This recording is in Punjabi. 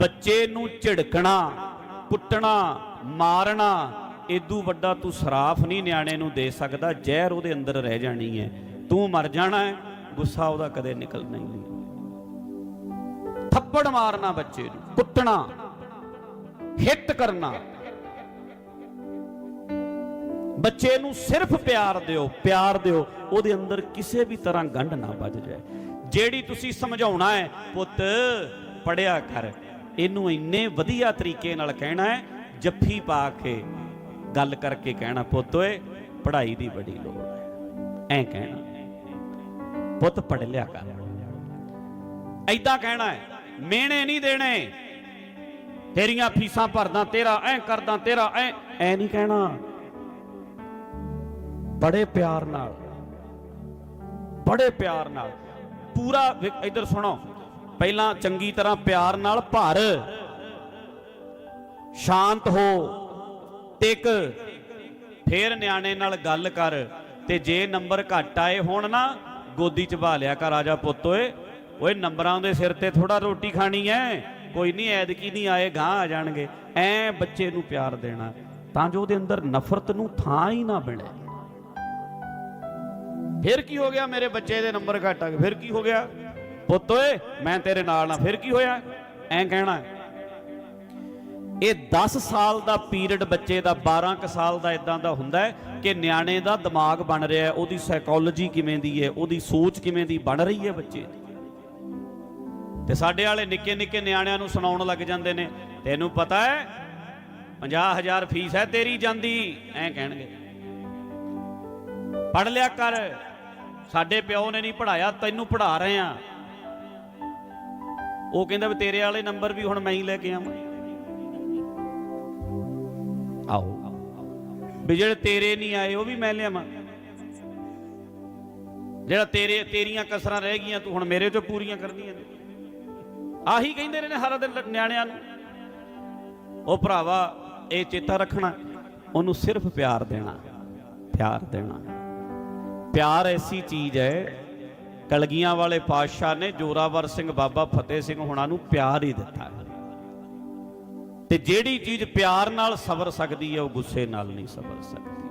ਬੱਚੇ ਨੂੰ ਝਿੜਕਣਾ, ਕੁੱਟਣਾ, ਮਾਰਨਾ, ਏਦੂ ਵੱਡਾ ਤੂੰ ਸਰਾਫ ਨਹੀਂ ਨਿਆਣੇ ਨੂੰ ਦੇ ਸਕਦਾ, ਜ਼ਹਿਰ ਉਹਦੇ ਅੰਦਰ ਰਹਿ ਜਾਣੀ ਹੈ। ਤੂੰ ਮਰ ਜਾਣਾ ਹੈ, ਗੁੱਸਾ ਉਹਦਾ ਕਦੇ ਨਿਕਲਣਾ ਹੀ ਨਹੀਂ। ਥੱਪੜ ਮਾਰਨਾ ਬੱਚੇ ਨੂੰ, ਕੁੱਟਣਾ, ਹਿੱਟ ਕਰਨਾ। ਬੱਚੇ ਨੂੰ ਸਿਰਫ ਪਿਆਰ ਦਿਓ ਪਿਆਰ ਦਿਓ, ਉਹਦੇ ਅੰਦਰ ਕਿਸੇ ਵੀ ਤਰ੍ਹਾਂ ਗੰਢ ਨਾ ਵੱਜ ਜਾਏ। ਜਿਹੜੀ ਤੁਸੀਂ ਸਮਝਾਉਣਾ ਹੈ, ਪੁੱਤ ਪੜਿਆ ਕਰ। ਇਹਨੂੰ ਇੰਨੇ ਵਧੀਆ ਤਰੀਕੇ ਨਾਲ ਕਹਿਣਾ ਹੈ, ਜੱਫੀ ਪਾ ਕੇ ਗੱਲ ਕਰਕੇ ਕਹਿਣਾ, ਪੁੱਤ ਓਏ, ਪੜ੍ਹਾਈ ਦੀ ਬੜੀ ਲੋੜ ਹੈ। ਐਂ ਕਹਿਣਾ। ਪੁੱਤ ਪੜ ਲਿਆ ਕਰ। ਐਦਾਂ ਕਹਿਣਾ ਹੈ, ਮਿਹਣੇ ਨਹੀਂ ਦੇਣੇ। ਤੇਰੀਆਂ ਫੀਸਾਂ ਭਰਦਾ ਤੇਰਾ, ਐ ਕਰਦਾ ਤੇਰਾ, ਐ ਐ ਨਹੀਂ ਕਹਿਣਾ। ਬੜੇ ਪਿਆਰ ਨਾਲ, ਬੜੇ ਪਿਆਰ ਨਾਲ, ਪੂਰਾ ਵੇ- ਇੱਧਰ ਸੁਣੋ। ਪਹਿਲਾਂ ਚੰਗੀ ਤਰ੍ਹਾਂ ਪਿਆਰ ਨਾਲ ਭਰ। ਸ਼ਾਂਤ ਹੋ, ਟਿਕ। ਫੇਰ ਨਿਆਣੇ ਨਾਲ ਗੱਲ ਕਰ ਤੇ ਜੇ ਨੰਬਰ ਘੱਟ ਆਏ ਹੋਣ ਨਾ, ਗੋਦੀ ਚ ਬਾ ਲਿਆ ਕਰ ਆਜਾ ਪੁੱਤ ਓਏ। ਓਏ ਨੰਬਰਾਂ ਦੇ ਸਿਰ ਤੇ ਥੋੜਾ ਰੋਟੀ ਖਾਣੀ ਐ। ਕੋਈ ਨਹੀਂ ਐਦਕੀ ਨਹੀਂ ਆਏ ਗਾਂ ਆ ਜਾਣਗੇ। ਐ ਬੱਚੇ ਨੂੰ ਪਿਆਰ ਦੇਣਾ, ਤਾਂ ਜੋ ਉਹਦੇ ਅੰਦਰ ਨਫ਼ਰਤ ਨੂੰ ਥਾਂ ਹੀ ਨਾ ਬਣੇ ਫਿਰ ਕੀ ਹੋ ਗਿਆ ਮੇਰੇ ਬੱਚੇ ਦੇ ਨੰਬਰ ਘੱਟ ਆ ਗਏ, ਫਿਰ ਕੀ ਹੋ ਗਿਆ? ਪੁੱਤ ਓਏ, ਮੈਂ ਤੇਰੇ ਨਾਲ ਨਾ ਫਿਰ ਕੀ ਹੋਇਆ? ਐਂ ਕਹਿਣਾ ਇਹ 10 ਸਾਲ ਦਾ ਪੀਰੀਅਡ ਬੱਚੇ ਦਾ 12 ਕ ਸਾਲ ਦਾ ਇਦਾਂ ਦਾ ਹੁੰਦਾ ਹੈ ਕਿ ਨਿਆਣੇ ਦਾ ਦਿਮਾਗ ਬਣ ਰਿਹਾ ਹੈ, ਉਹਦੀ ਸਾਈਕੋਲੋਜੀ ਕਿਵੇਂ ਦੀ ਹੈ, ਉਹਦੀ ਸੋਚ ਕਿਵੇਂ ਦੀ ਬਣ ਰਹੀ ਹੈ ਬੱਚੇ ਦੀ। ਤੇ ਸਾਡੇ ਵਾਲੇ ਨਿੱਕੇ ਨਿੱਕੇ ਨਿਆਣਿਆਂ ਨੂੰ ਸੁਣਾਉਣ ਲੱਗ ਜਾਂਦੇ ਨੇ, ਤੈਨੂੰ ਪਤਾ ਹੈ 50000 ਫੀਸ ਹੈ ਤੇਰੀ ਜਾਂਦੀ। ਐਂ ਕਹਿਣਗੇ। ਪੜ ਲਿਆ ਕਰ, ਸਾਡੇ ਪਿਓ ਨੇ ਨਹੀਂ ਪੜਾਇਆ ਤੈਨੂੰ ਪੜਾ ਰਹੇ ਆ। ਉਹ ਕਹਿੰਦਾ ਵੀ ਤੇਰੇ ਵਾਲੇ ਨੰਬਰ ਵੀ ਹੁਣ ਮੈਂ ਹੀ ਲੈ ਕੇ ਆਵਾਂ। ਆਓ। ਵੀ ਜਿਹੜੇ ਤੇਰੇ ਨਹੀਂ ਆਏ, ਉਹ ਵੀ ਮੈਂ ਲਿਆਵਾਂ। ਜਿਹੜਾ ਤੇਰੇ, ਤੇਰੀਆਂ ਕਸਰਾਂ ਰਹਿ ਗਈਆਂ, ਤੂੰ ਹੁਣ ਮੇਰੇ ਤੋਂ ਪੂਰੀਆਂ ਕਰਨੀਆਂ ਨੇ। ਆਹੀ ਕਹਿੰਦੇ ਨੇ ਹਰ ਦਿਨ ਨਿਆਣਿਆਂ ਨੂੰ। ਉਹ ਭਰਾਵਾ, ਇਹ ਚੇਤਾ ਰੱਖਣਾ, ਉਹਨੂੰ ਸਿਰਫ ਪਿਆਰ ਦੇਣਾ ਪਿਆਰ ਦੇਣਾ। ਪਿਆਰ ਐਸੀ ਚੀਜ਼ ਹੈ ਕਲਗੀਆਂ ਵਾਲੇ ਪਾਤਸ਼ਾਹ ਨੇ ਜੋਰਾਵਰ ਸਿੰਘ ਬਾਬਾ ਫਤਿਹ ਸਿੰਘ ਹੁਣਾਂ ਨੂੰ ਪਿਆਰ ਹੀ ਦਿੱਤਾ। ਤੇ ਜਿਹੜੀ ਚੀਜ਼ ਪਿਆਰ ਨਾਲ ਸਬਰ ਸਕਦੀ ਹੈ, ਉਹ ਗੁੱਸੇ ਨਾਲ ਨਹੀਂ ਸਬਰ ਸਕਦੀ।